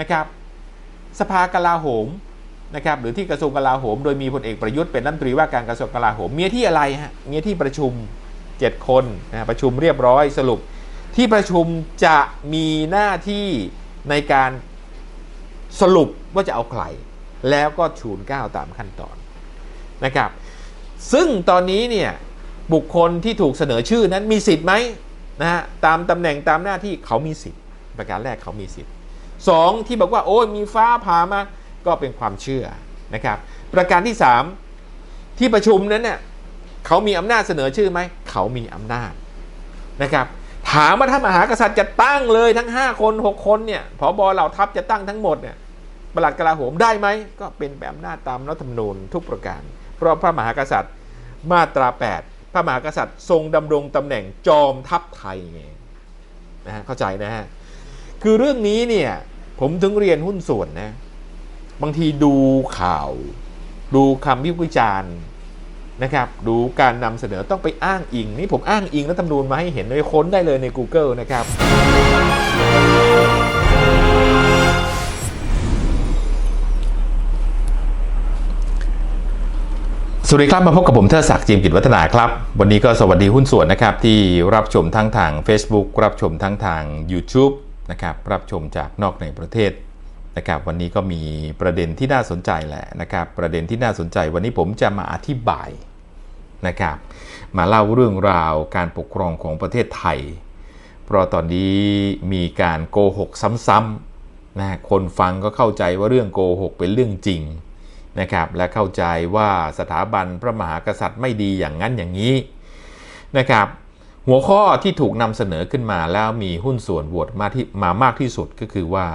นะครับ สภากลาโหมนะครับหรือที่กระทรวงกลาโหม โดยมีพลเอกประยุทธ์เป็นรัฐมนตรีว่าการกระทรวงกลาโหมมีที่อะไรฮะมีที่ประชุม 7 คนนะประชุมเรียบร้อยสรุป ที่ประชุมจะมีหน้าที่ในการสรุปว่าจะเอาใครแล้วก็ชูนก้าวตามขั้นตอนนะครับ ซึ่งตอนนี้เนี่ยบุคคลที่ถูกเสนอชื่อนั้นมีสิทธิ์ไหมนะฮะตามตำแหน่งตามหน้าที่เขามีสิทธิ์ประการแรกเขามีสิทธิ์ สองที่บอกว่าโอ้ยมีฟ้าผ่ามาก็เป็นความเชื่อนะครับ ประการที่สามที่ประชุมนั้นเนี่ยเขามีอำนาจเสนอชื่อไหมเขามีอำนาจนะครับ ถามว่าถ้ามหากษัตริย์จะตั้งเลยทั้ง 5 คน 6 คนเนี่ยผอบอเหล่าทัพจะตั้งทั้งหมดเนี่ยปลัดกลาโหมได้ไหมก็เป็นแบบอำนาจตามรัฐธรรมนูญทุกประการ เพราะพระมหากษัตริย์มาตรา 8 พระมหากษัตริย์ทรงดำรงตำแหน่งจอมทัพไทยไงนะฮะเข้าใจนะฮะ คือเรื่องนี้เนี่ย ผมถึงเรียนหุ้นส่วนนะ บางทีดูข่าว ดูคำวิพากษ์วิจารณ์นะครับ ดูการนำเสนอต้องไปอ้างอิง นี่ผมอ้างอิงรัฐธรรมนูญมาให้เห็นเลยค้นได้เลยใน Google นะครับ สวัสดีครับมาพบกับผมเทอศักดิ์จิมกิจวัฒนาครับ วันนี้ก็สวัสดีหุ้นส่วนนะครับที่รับชมทั้งทาง Facebook รับชมทั้งทาง YouTube นะครับรับชมจากนอกในประเทศนะครับวันนี้ก็มีประเด็นที่น่าสนใจแหละนะครับประเด็นที่น่าสนใจวันนี้ผมจะมาอธิบายนะครับมาเล่าเรื่องราวการปกครองของประเทศไทย เพราะตอนนี้มีการโกหกซ้ำๆนะคนฟังก็เข้าใจว่าเรื่องโกหกเป็นเรื่องจริงนะครับและเข้าใจว่าสถาบันพระมหากษัตริย์ไม่ดีอย่างนั้นอย่างนี้นะครับ หัวข้อที่ถูกนำเสนอขึ้นมาแล้วมีหุ้นส่วนโหวตมาที่มามากที่สุดก็คือว่า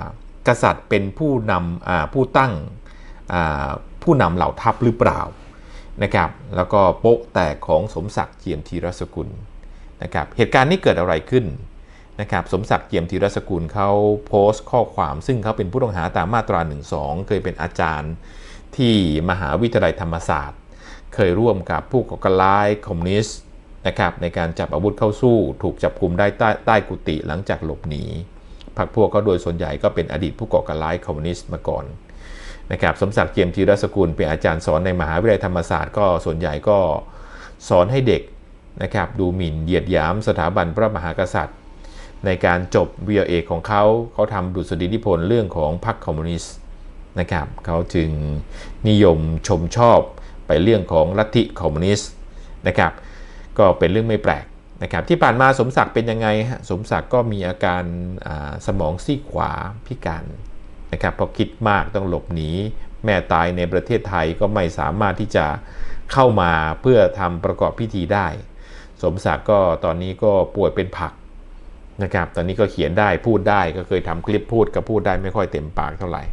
กษัตริย์เป็นผู้นำผู้ตั้งผู้นำเหล่าทัพหรือเปล่านะครับ แล้วก็โป๊ะแตกของสมศักดิ์เจียมธีรสกุลนะครับเหตุการณ์นี้เกิดอะไรขึ้นนะครับสมศักดิ์เจียมธีรสกุลเขาโพสต์ข้อความซึ่งเขาเป็นผู้ต้องหาตามมาตรา 1 2 เคยเป็นอาจารย์ที่มหาวิทยาลัยธรรมศาสตร์ เคยร่วมกับผู้ก่อการร้ายคอมมิวนิสต์ นะครับในการจับอาวุธเข้าสู้ถูกจับกลุ่มได้ใต้ใต้กุฏิหลังจากหลบหนีพรรคพวกเขาโดยส่วนใหญ่ก็เป็นอดีตผู้ก่อการร้ายคอมมิวนิสต์มาก่อนนะครับสมศักดิ์เจียมธีรสกุลเป็นอาจารย์สอนในมหาวิทยาลัยธรรมศาสตร์ก็ส่วนใหญ่ก็สอนให้เด็กนะครับดูหมิ่นเหยียดหยามสถาบันพระมหากษัตริย์ ในการจบวิทยาเอกของเขาเขาทำดุษฎีนิพนธ์เรื่องของพรรคคอมมิวนิสต์นะครับเขาจึงนิยมชมชอบไปเรื่องของลัทธิคอมมิวนิสต์นะครับ ก็เป็นเรื่องไม่แปลกนะครับที่ผ่านมาสมศักดิ์เป็นยังไงฮะสมศักดิ์ก็มีอาการสมองซีกขวาพิการนะครับพราะคิดมากต้องหลบหนีแม่ตายในประเทศไทยก็ไม่สามารถที่จะเข้ามาเพื่อทำประกอบพิธีได้ สมศักดิ์ก็ตอนนี้ก็ป่วยเป็นผักนะครับตอนนี้ก็เขียนได้พูดได้ก็เคยทำคลิปพูดก็พูดได้ไม่ค่อยเต็มปากเท่าไหร่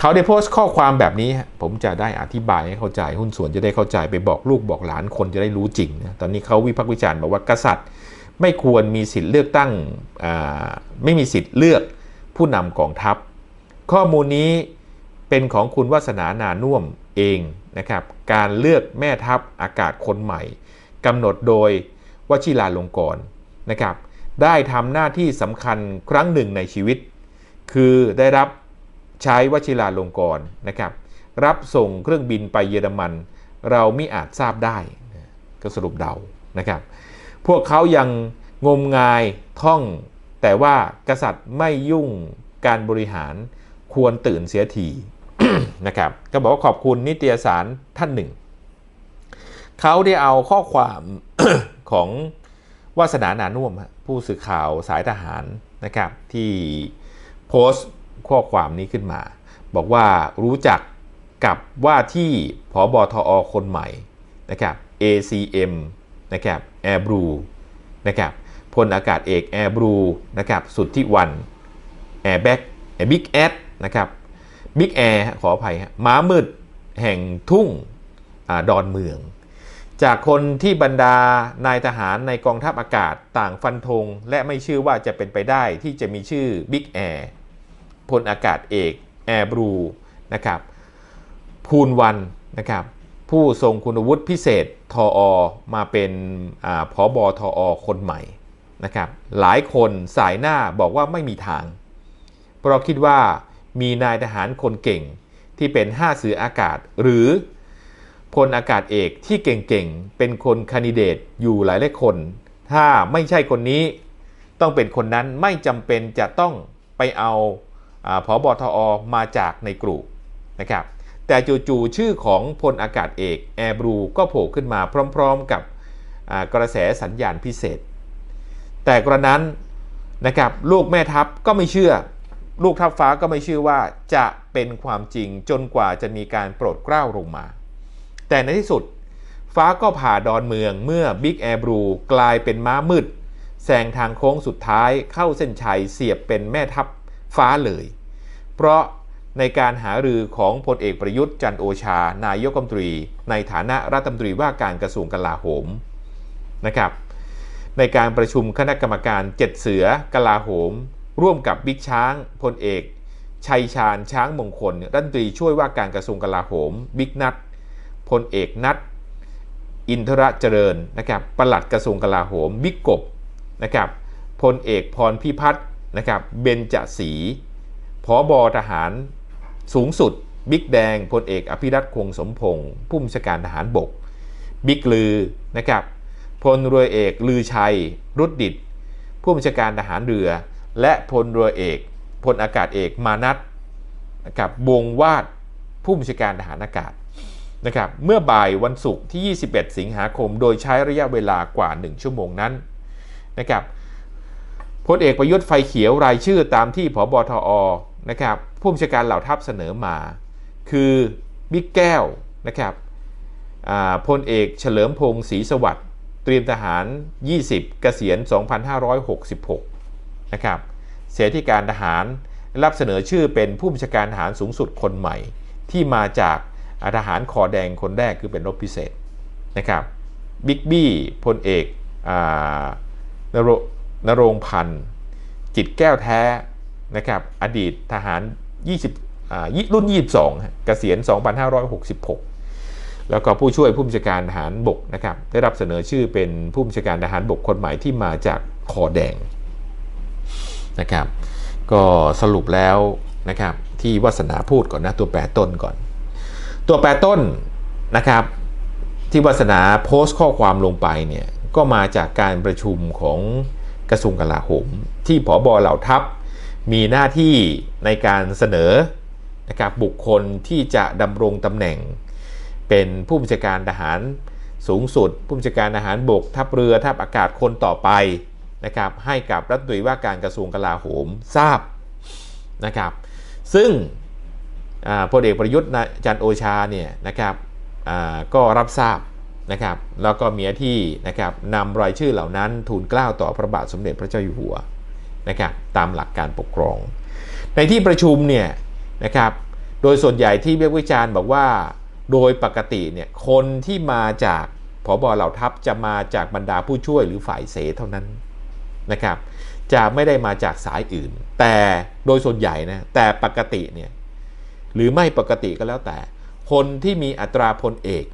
เขาได้โพสต์ข้อความแบบนี้ ผมจะได้อธิบายให้เข้าใจ หุ้นส่วนจะได้เข้าใจไปบอกลูกบอกหลานคนจะได้รู้จริงนะตอนนี้เขาวิพากษ์วิจารณ์บอกว่ากษัตริย์ ไม่ควรมีสิทธิ์เลือกตั้งไม่มีสิทธิ์เลือกผู้นำกองทัพ ข้อมูลนี้เป็นของคุณวัฒนานานุ่วมเองนะครับการเลือกแม่ทัพอากาศคนใหม่กำหนดโดยวชิราลงกรณ์นะครับได้ทำหน้าที่สำคัญครั้งหนึ่งในชีวิต คือได้รับ ใช้วชิราลงกรณ์นะครับ รับส่งเครื่องบินไปเยอรมัน เราไม่อาจทราบได้ก็สรุปเดานะครับ พวกเขายังงมงายท่อง แต่ว่ากษัตริย์ไม่ยุ่งการบริหารควรตื่นเสียทีนะครับ ก็บอกว่าขอบคุณนิตยสารท่านหนึ่ง เขาได้เอาข้อความของวาสนานานุ่มผู้สื่อข่าวสายทหารนะครับ ที่โพสต์ ข้อความนี้ขึ้นมา บอกว่ารู้จักกับว่าที่ผอบอทอคนใหม่นะครับ ACM นะครับแอร์บรูนะครับพลอากาศเอกแอร์บรูนะครับสุดที่วันแอร์แบ็กแอร์บิ๊กแอดนะครับบิ๊กแอร์ขออภัยฮะม้ามืดแห่งทุ่งอดอนเมือง จากคนที่บรรดานายทหารในกองทัพอากาศต่างฟันธงและไม่เชื่อว่าจะเป็นไปได้ที่จะมีชื่อบิ๊กแอร์ พลอากาศเอกแอร์บรูนะครับภูลวันนะครับผู้ทรงคุณวุฒิพิเศษทออมาเป็นอผอบอทออคนใหม่นะครับหลายคนสายหน้าบอกว่าไม่มีทาง เพราะคิดว่ามีนายทหารคนเก่งที่เป็นห้าเสืออากาศหรือพลอากาศเอกที่เก่งๆ เป็นคนคนดิเดตอยู่หลายหลายคน ถ้าไม่ใช่คนนี้ต้องเป็นคนนั้นไม่จำเป็นจะต้องไปเอา ผอบอทอมาจากในกลุ่มนะครับแต่จู่ๆชื่อของพลอากาศเอกแอร์บรูก็โผล่ขึ้นมาพร้อมๆกับกระแสสัญญาณพิเศษ แต่กระนั้นนะครับลูกแม่ทัพก็ไม่เชื่อ ลูกทัพฟ้าก็ไม่เชื่อว่าจะเป็นความจริงจนกว่าจะมีการโปรดเกล้าลงมา แต่ในที่สุดฟ้าก็ผ่าดอนเมืองเมื่อบิ๊กแอร์บรูกลายเป็นม้ามืดแซงทางโค้งสุดท้ายเข้าเส้นชัยเสียบเป็นแม่ทัพ ฟ้าเลย เพราะในการหารือของพลเอกประยุทธ์จันโอชา นายกรัฐมนตรี ในฐานะรัฐมนตรีว่าการกระทรวงกลาโหมนะครับ ในการประชุมคณะกรรมการเจ็ดเสือกลาโหม ร่วมกับบิ๊กช้างพลเอก ชัยชาญช้างมงคล รัฐมนตรีช่วยว่าการกระทรวงกลาโหม บิ๊กนัทพลเอกนัทอินทรเจริญนะครับปลัดกระทรวงกลาโหม บิ๊กกบนะครับพลเอกพรพิพัฒน์ นะครับเบญจศรีผอบอทหารสูงสุด บิ๊กแดงพลเอกอภิรัตคงสมพงศ์ผู้บัญชาการทหารบก บิ๊กลือนะครับพลเรือเอกลือชัย รุดดิตผู้บัญชาการทหารเรือ และพลเรือเอกพลอากาศเอกมานัทนะครับวงวาดผู้บัญชาการทหารอากาศนะครับเมื่อบ่ายวันศุกร์ที่ 21 สิงหาคม โดยใช้ระยะเวลากว่า 1 ชั่วโมงนั้นนะครับ พลเอกประยุทธ์ไฟเขียวรายชื่อตามที่ผบทอนะครับผู้บัญชาการเหล่าทัพเสนอมา คือบิ๊กแก้วนะครับพลเอกเฉลิมพงศ์ศรีสวัสดิ์เตรียมทหาร 20 เกษียณ 2566 นะครับเสียการทหารรับเสนอชื่อเป็นผู้บัญชาการทหารสูงสุดคนใหม่ ที่มาจากอทหารคอแดงคนแรกคือเป็นรบพิเศษนะครับบิ๊กบี้พลเอกอนโร นรงพันธ์จิตแก้วแท้นะครับอดีตทหาร 20อ่ายี่รุ่น 22 เกษียณ 2566 แล้วก็ผู้ช่วยผู้บัญชาการทหารบกนะครับได้รับเสนอชื่อเป็นผู้บัญชาการทหารบกคนใหม่ที่มาจากคอแดงนะครับก็สรุปแล้วนะครับที่วัสนาพูดก่อนนะตัวแปรต้นก่อน ตัวแปรต้นนะครับที่วัสนาโพสต์ข้อความลงไปเนี่ยก็มาจากการประชุมของ กระทรวงกลาโหม ที่ผอบอเหล่าทัพ มีหน้าที่ในการเสนอนะครับบุคคลที่จะดำรงตำแหน่ง เป็นผู้บัญชาการทหารสูงสุด ผู้บัญชาการทหารบกทัพเรือทัพอากาศคนต่อไปนะครับให้กับรัฐมนตรีว่าการกระทรวงกลาโหมทราบนะครับ ซึ่งพลเอกประยุทธ์จันโอชาเนี่ยนะครับก็รับทราบ นะครับแล้วก็มีที่นะครับนำรายชื่อเหล่านั้นทูลกล้าวต่อพระบาทสมเด็จพระเจ้าอยู่หัวนะครับตามหลักการปกครอง ในที่ประชุมเนี่ยนะครับโดยส่วนใหญ่ที่เรียกวิจารณ์บอกว่าโดยปกติเนี่ยคนที่มาจากผบเหล่าทัพจะมาจากบรรดาผู้ช่วยหรือฝ่ายเสเท่านั้นนะครับจะไม่ได้มาจากสายอื่น แต่โดยส่วนใหญ่นะแต่ปกติเนี่ยหรือไม่ปกติก็แล้วแต่ คนที่มีอัตราพลเอก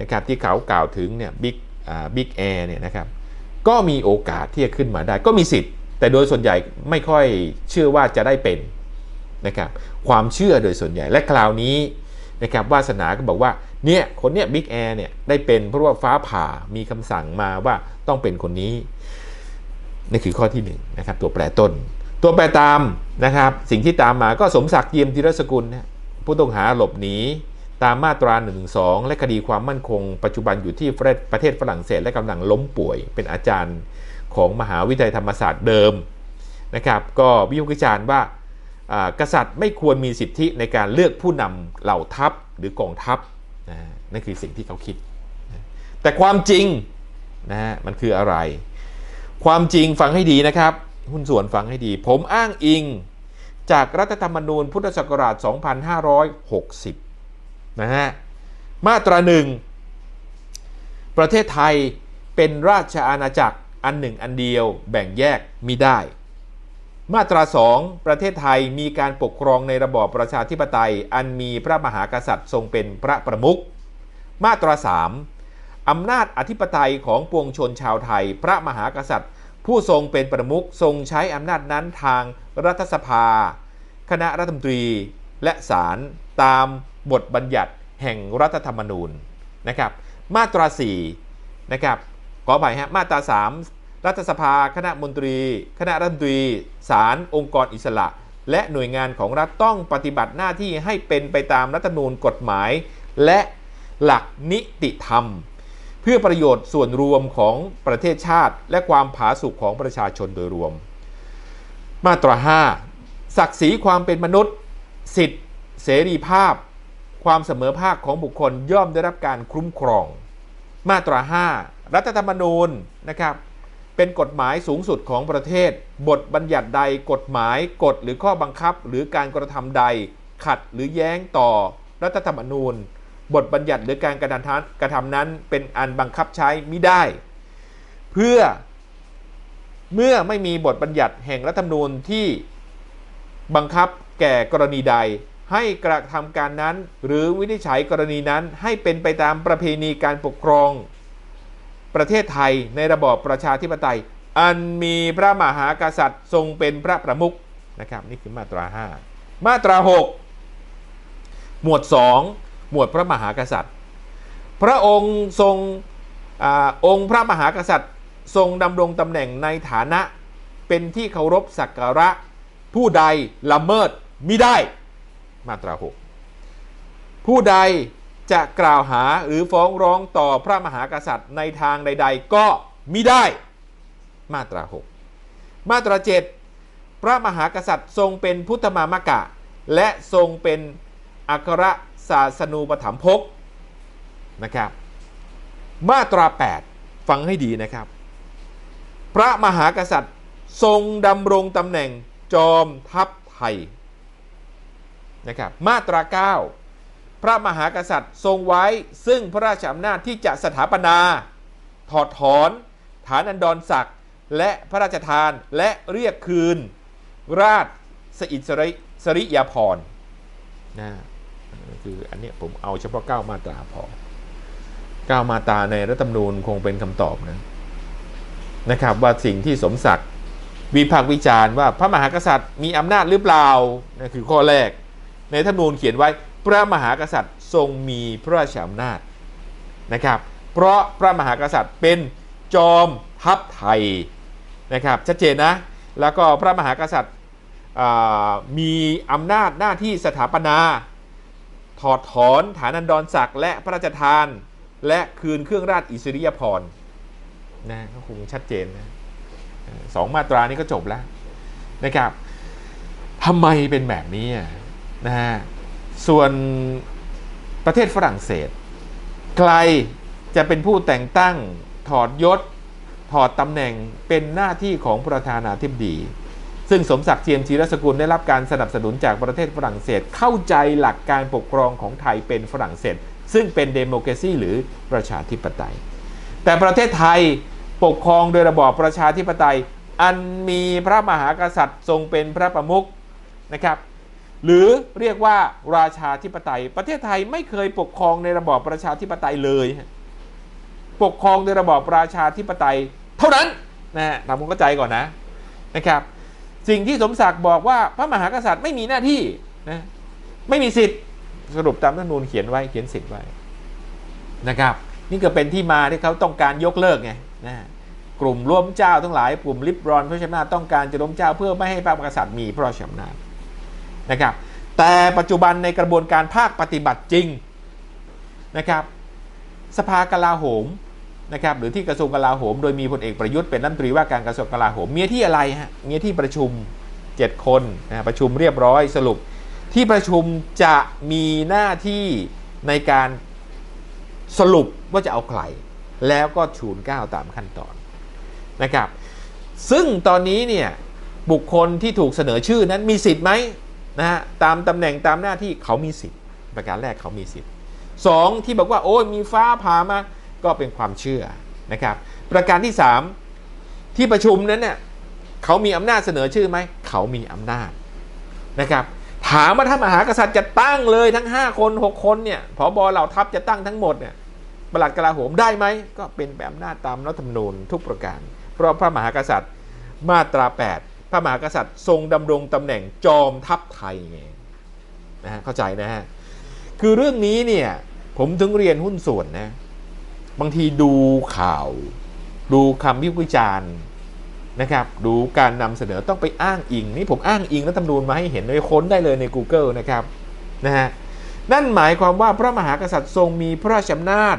นะครับที่เขากล่าวถึงเนี่ยบิ๊กอ่าบิ๊กแอร์เนี่ยนะครับก็มีโอกาสที่จะขึ้นมาได้ ก็มีสิทธิ์ แต่โดยส่วนใหญ่ไม่ค่อยเชื่อว่าจะได้เป็นนะครับความเชื่อโดยส่วนใหญ่และคราวนี้นะครับวาสนาก็บอกว่าเนี่ยคนเนี้ยบิ๊กแอร์เนี่ยได้เป็นเพราะว่าฟ้าผ่ามีคำสั่งมาว่าต้องเป็นคนนี้นี่คือข้อที่1นงนะครับตัวแปรต้น ตัวแปรตามนะครับสิ่งที่ตามมาก็สมศักดิ์เยี่ยมธีรสกุลผู้ต้องหาหลบหนี ตามมาตรา1นึและคดีความมั่นคง ปัจจุบันอยู่ที่ประเทศฝรั่งเศส และกำลังล้มป่วย เป็นอาจารย์ของมหาวิทยาลัยธรรมศาสตร์เดิมนะครับ ก็วิพากษ์วิจารณ์ว่ากษัตริย์ไม่ควรมีสิทธิในการเลือกผู้นำเหล่าทัพหรือกองทัพนะนั่นคือสิ่งที่เขาคิด แต่ความจริงนะฮะมันคืออะไร ความจริงฟังให้ดีนะครับ หุ้นส่วนฟังให้ดี ผมอ้างอิงจากรัฐธรรมนูญพุทธศักราช 2560 นะฮะมาตราหนึ่งประเทศไทยเป็นราชอาณาจักรอันหนึ่งอันเดียวแบ่งแยกมิได้ มาตรา 2 ประเทศไทยมีการปกครองในระบอบประชาธิปไตย อันมีพระมหากษัตริย์ทรงเป็นพระประมุข มาตรา 3 อำนาจอธิปไตยของปวงชนชาวไทย พระมหากษัตริย์ ผู้ทรงเป็นประมุขทรงใช้อำนาจนั้นทางรัฐสภา คณะรัฐมนตรีและศาลตาม บทบัญญัติแห่งรัฐธรรมนูญนะครับ มาตรา4นะครับขออภัยฮะมาตรา 3 รัฐสภา คณะมนตรี คณะรัฐมนตรีศาลองค์กรอิสระ และหน่วยงานของรัฐต้องปฏิบัติหน้าที่ให้เป็นไปตามรัฐธรรมนูญกฎหมาย และหลักนิติธรรม เพื่อประโยชน์ส่วนรวมของประเทศชาติ และความผาสุกของประชาชนโดยรวม มาตรา 5 ศักดิ์ศรีความเป็นมนุษย์ สิทธิเสรีภาพ ความเสมอภาคของบุคคลย่อมได้รับการคุ้มครอง มาตรา 5 รัฐธรรมนูญนะครับ เป็นกฎหมายสูงสุดของประเทศ บทบัญญัติใดกฎหมายกฎหรือข้อบังคับหรือการกระทำใด ขัดหรือแย้งต่อรัฐธรรมนูญ บทบัญญัติหรือการกระทำนั้นกระทำนั้นเป็นอันบังคับใช้ไมิได้ เพื่อเมื่อไม่มีบทบัญญัติแห่งรัฐธรรมนูญที่บังคับแก่กรณีใด ให้กระทำการนั้น หรือวินิจฉัยกรณีนั้นให้เป็นไปตามประเพณีการปกครอง ประเทศไทยในระบอบประชาธิปไตย อันมีพระมหากษัตริย์ทรงเป็นพระประมุขนะครับนี่คือมาตรา 5 มาตรา 6 หมวด 2 หมวดพระมหากษัตริย์ พระองค์ทรงอองค์พระมหากษัตริย์ ทรงดำรงตำแหน่งในฐานะเป็นที่เคารพสักการะผู้ใดละเมิดมิได้ มาตรา 6 ผู้ใดจะกล่าวหาหรือฟ้องร้องต่อพระมหากษัตริย์ในทางใด ๆ ก็มิได้มาตรา 6 มาตรา 7 พระมหากษัตริย์ทรงเป็นพุทธมามกะ และทรงเป็นอัครศาสนูปถัมภกนะครับ มาตรา 8 ฟังให้ดีนะครับ พระมหากษัตริย์ทรงดำรงตำแหน่งจอมทัพไทย นะครับมาตรา 9 พระมหากษัตริย์ทรงไว้ซึ่งพระราชอำนาจที่จะสถาปนา ถอดถอน ฐานอันดรศักดิ์และพระราชทานและเรียกคืน ราชสอิสริสริยาภรณ์นะคืออันนี้ผมเอาเฉพาะ 9 มาตราพอ 9 มาตราในรัฐธรรมนูญคงเป็นคำตอบนะนะครับว่าสิ่งที่สมศักดิ์วิพากษ์วิจารณ์ว่าพระมหากษัตริย์มีอำนาจหรือเปล่านั่นคือข้อแรก ในธรรมนูญเขียนไว้พระมหากษัตริย์ทรงมีพระราชอำนาจนะครับ เพราะพระมหากษัตริย์เป็นจอมทัพไทยนะครับชัดเจนนะ แล้วก็พระมหากษัตริย์มีอำนาจหน้าที่สถาปนา ถอดถอนฐานันดรศักดิ์และพระราชทาน และคืนเครื่องราชอิสริยาภรณ์นะก็คงชัดเจนนะสองมาตรานี้ก็จบแล้วนะครับทำไมเป็นแบบนี้อะ นะฮะส่วนประเทศฝรั่งเศส ใครจะเป็นผู้แต่งตั้งถอดยศ ถอดตำแหน่งเป็นหน้าที่ของประธานาธิบดี ซึ่งสมศักดิ์เจียมจีรสกุลได้รับการสนับสนุนจากประเทศฝรั่งเศสเข้าใจหลักการปกครองของไทยเป็นฝรั่งเศส ซึ่งเป็นเดโมแครซีหรือประชาธิปไตย แต่ประเทศไทยปกครองโดยระบอบประชาธิปไตย อันมีพระมหากษัตริย์ทรงเป็นพระประมุขนะครับ หรือเรียกว่าราชาธิปไตย ประเทศไทยไม่เคยปกครองในระบอบประชาธิปไตยเลยฮะปกครองโดยระบอบประชาธิปไตย เท่านั้นนะทำความเข้าใจก่อนนะนะครับ สิ่งที่สมศักดิ์บอกว่าพระมหากษัตริย์ไม่มีหน้าที่นะไม่มีสิทธิ์สรุปตามรัฐธรรมนูญเขียนไว้เขียนสิทธิ์ไว้นะครับ นี่ก็เป็นที่มาที่เขาต้องการยกเลิกไงนะกลุ่มร่วมเจ้าทั้งหลายกลุ่มลิบรอนพระชอำนาต้องการจะล้มเจ้าเพื่อไม่ให้พระมหากษัตริย์มีพระราชอำนาจ นะครับ แต่ปัจจุบันในกระบวนการภาคปฏิบัติจริงนะครับ สภากลาโหมนะครับหรือที่กระทรวงกลาโหม โดยมีพลเอกประยุทธ์เป็นรัฐมนตรีว่าการกระทรวงกลาโหมมีที่อะไรฮะมีที่ประชุม 7 คนนะประชุมเรียบร้อยสรุป ที่ประชุมจะมีหน้าที่ในการสรุปว่าจะเอาใครแล้วก็ชูนก้าวตามขั้นตอนนะครับ ซึ่งตอนนี้เนี่ยบุคคลที่ถูกเสนอชื่อนั้นมีสิทธิ์ไหม นะฮะตามตำแหน่งตามหน้าที่เขามีสิทธิ์ ประการแรกเขามีสิทธิ์สองที่บอกว่าโอ้ยมีฟ้าผ่ามาก็เป็นความเชื่อนะครับ ประการที่สามที่ประชุมนั้นเนี่ยเขามีอำนาจเสนอชื่อไหมเขามีอำนาจนะครับ ถามว่าถ้ามหากษัตริย์จะตั้งเลยทั้ง 5 คน 6 คนเนี่ยผอบอเหล่าทัพจะตั้งทั้งหมดเนี่ยปลัดกลาโหมได้ไหมก็เป็นแบบอำนาจตามรัฐธรรมนูญทุกประการ เพราะพระมหากษัตริย์มาตรา 8 พระมหากษัตริย์ทรงดำรงตำแหน่งจอมทัพไทยไงนะฮะเข้าใจนะฮะคือเรื่องนี้เนี่ยผมถึงเรียนหุ้นส่วนนะบางทีดูข่าว ดูคำวิพากษ์วิจารณ์นะครับดูการนำเสนอต้องไปอ้างอิงนี่ผมอ้างอิงรัฐธรรมนูญมาให้เห็นเลยค้นได้เลยใน Google นะครับนะฮะนั่นหมายความว่าพระมหากษัตริย์ทรงมีพระราชอำนาจ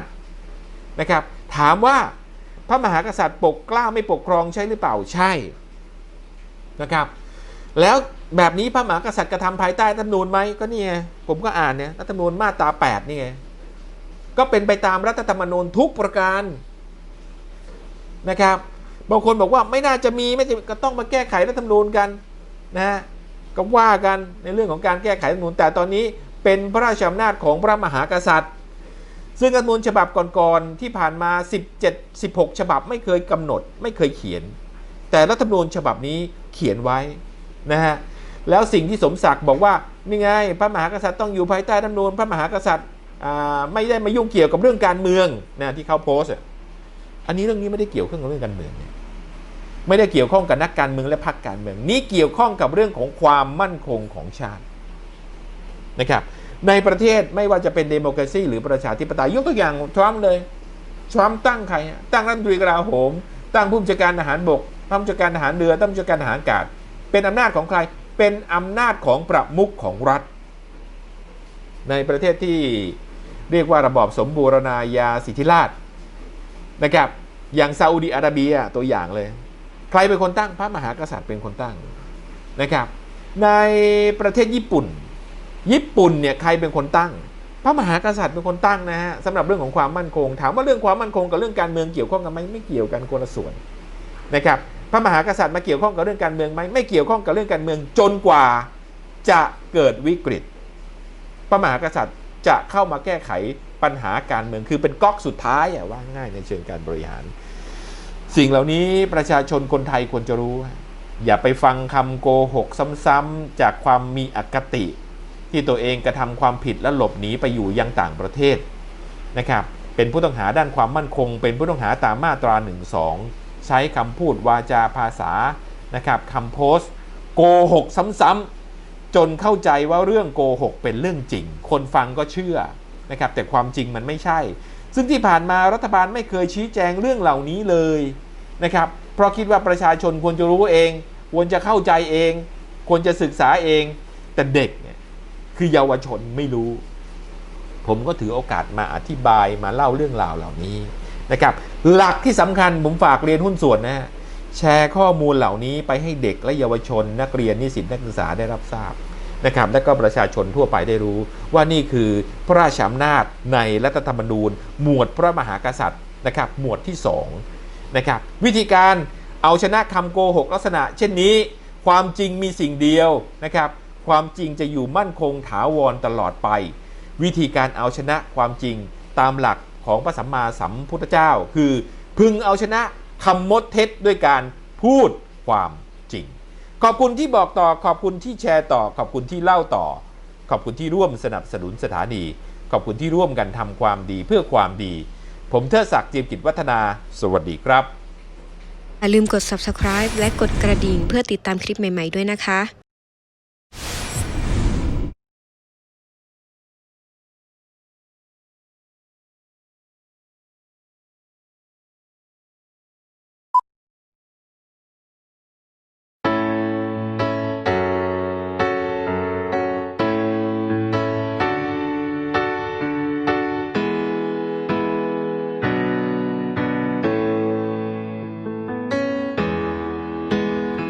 นะครับถามว่าพระมหากษัตริย์ปกกล้าไม่ปกครองใช่หรือเปล่าใช่ นะครับ แล้วแบบนี้พระมหากษัตริย์กระทำภายใต้รัฐธรรมนูญไหมก็นี่ไงผมก็อ่านเนี่ยรัฐธรรมนูญมาตรา8นี่ไงก็เป็นไปตามรัฐธรรมนูญทุกประการนะครับ บางคนบอกว่าไม่น่าจะมีไม่จะก็ต้องมาแก้ไขรัฐธรรมนูญกันนะฮะก็ว่ากันในเรื่องของการแก้ไขรัฐธรรมนูญแต่ตอนนี้เป็นพระราชอำนาจของพระมหากษัตริย์ ซึ่งรัฐธรรมนูญฉบับก่อนๆที่ผ่านมา 17 16 ฉบับไม่เคยกำหนด ไม่เคยเขียน แต่รัฐธรรมนูญฉบับนี้เขียนไว้นะฮะแล้วสิ่งที่สมศักดิ์บอกว่านี่ไงพระมหากษัตริย์ต้องอยู่ภายใต้รัฐธรรมนูญพระมหากษัตริย์ไม่ได้มายุ่งเกี่ยวกับเรื่องการเมืองนะที่เขาโพสต์อะอันนี้เรื่องนี้ไม่ได้เกี่ยวข้องกับเรื่องการเมืองไม่ได้เกี่ยวข้องกับนักการเมืองและพรรคการเมือง นี่เกี่ยวข้องกับเรื่องของความมั่นคงของชาตินะครับในประเทศไม่ว่าจะเป็นเดโมแครซีหรือประชาธิปไตยยกตัวอย่างทรัมป์เลยทรัมป์ตั้งใครอะตั้งรัฐมนตรีกลาโหม ตั้งผู้บัญชาการทหารบก ผู้บัญชาการทหารเรือตั้งผู้บัญชาการทหารอากาศ เป็นอำนาจของใคร เป็นอำนาจของประมุขของรัฐ ในประเทศที่เรียกว่าระบอบสมบูรณาญาสิทธิราชนะครับ อย่างซาอุดิอาระเบียตัวอย่างเลย ใครเป็นคนตั้งพระมหากษัตริย์เป็นคนตั้งนะครับ ในประเทศญี่ปุ่น ญี่ปุ่นเนี่ยใครเป็นคนตั้ง พระมหากษัตริย์เป็นคนตั้งนะฮะสำหรับเรื่องของความมั่นคง ถามว่าเรื่องความมั่นคงกับเรื่องการเมืองเกี่ยวข้องกันไหมไม่เกี่ยวกันคนละส่วนนะครับ พระมหากษัตริย์มาเกี่ยวข้องกับเรื่องการเมืองไหมไม่เกี่ยวข้องกับเรื่องการเมืองจนกว่าจะเกิดวิกฤต พระมหากษัตริย์จะเข้ามาแก้ไขปัญหาการเมืองคือเป็นก๊อกสุดท้ายอะว่าง่ายในเชิงการบริหาร สิ่งเหล่านี้ประชาชนคนไทยควรจะรู้ อย่าไปฟังคำโกหกซ้ำๆจากความมีอคติ ที่ตัวเองกระทำความผิดและหลบหนีไปอยู่ยังต่างประเทศนะครับเป็นผู้ต้องหาด้านความมั่นคง เป็นผู้ต้องหาตามมาตรา1 2 ใช้คำพูดวาจาภาษานะครับคำโพสโกหกซ้ำๆจนเข้าใจว่าเรื่องโกหกเป็นเรื่องจริง คนฟังก็เชื่อนะครับแต่ความจริงมันไม่ใช่ ซึ่งที่ผ่านมารัฐบาลไม่เคยชี้แจงเรื่องเหล่านี้เลยนะครับเพราะคิดว่าประชาชนควรจะรู้เอง ควรจะเข้าใจเอง ควรจะศึกษาเอง แต่เด็กเนี่ยคือเยาวชนไม่รู้ ผมก็ถือโอกาสมาอธิบายมาเล่าเรื่องราวเหล่านี้นะครับ หลักที่สำคัญผมฝากเรียนหุ้นส่วนนะฮะแชร์ข้อมูลเหล่านี้ไปให้เด็กและเยาวชน นักเรียนนิสิตนักศึกษาได้รับทราบนะครับ และก็ประชาชนทั่วไปได้รู้ ว่านี่คือพระราชอำนาจในรัฐธรรมนูญ หมวดพระมหากษัตริย์นะครับ หมวดที่2นะครับวิธีการเอาชนะคำโกหกลักษณะ เช่นนี้ ความจริงมีสิ่งเดียวนะครับ ความจริงจะอยู่มั่นคงถาวรตลอดไป วิธีการเอาชนะความจริงตามหลัก ของพระสัมมาสัมพุทธเจ้า คือพึงเอาชนะคำมดเท็จด้วยการพูดความจริง ขอบคุณที่บอกต่อขอบคุณที่แชร์ต่อ ขอบคุณที่เล่าต่อ ขอบคุณที่ร่วมสนับสนุนสถานี ขอบคุณที่ร่วมกันทำความดีเพื่อความดี ผมเทิดศักดิ์เจียมกิจวัฒนา สวัสดีครับอย่าลืมกด subscribe และกดกระดิ่งเพื่อติดตามคลิปใหม่ ๆ ด้วยนะคะ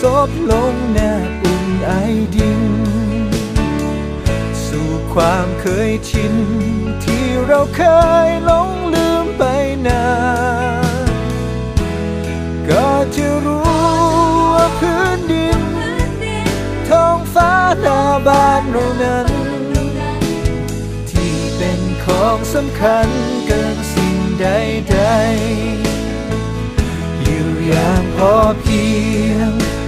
ซบลงแนบอุ่นไอดิน สู่ความเคยชิน ที่เราเคยหลงลืมไปนานก็จะรู้ว่าพื้นดิน ท้องฟ้าหน้าบ้านเรานั้น ที่เป็นของสำคัญเกินสิ่งใดๆอยู่อย่างพอเพียง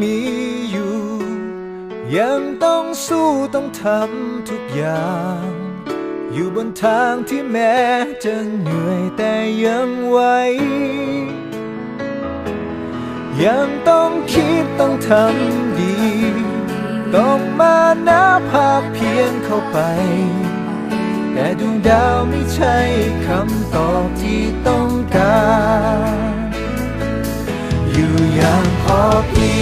มีอยู่ ยังต้องสู้ต้องทำทุกอย่าง อยู่บนทางที่แม้จะเหนื่อยแต่ยังไหวยังต้องคิดต้องทำดี ต้องมานาภาคเพียงเข้าไป แต่ดวงดาวไม่ใช่คำตอบที่ต้องการ อยู่อย่างพอ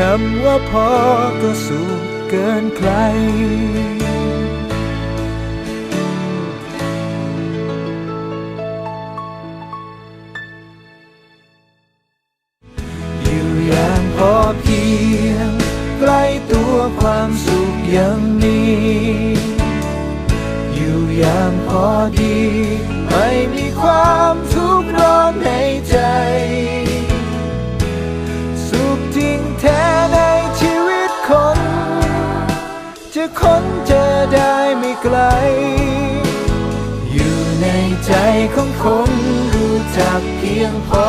คำว่าพอก็สุขเกินใคร อยู่อย่างพอเพียงใกล้ตัวความสุขยังมี อยู่อย่างพอดี จะค้นเจอได้ไม่ไกล อยู่ในใจของคนรู้จักเพียงพอ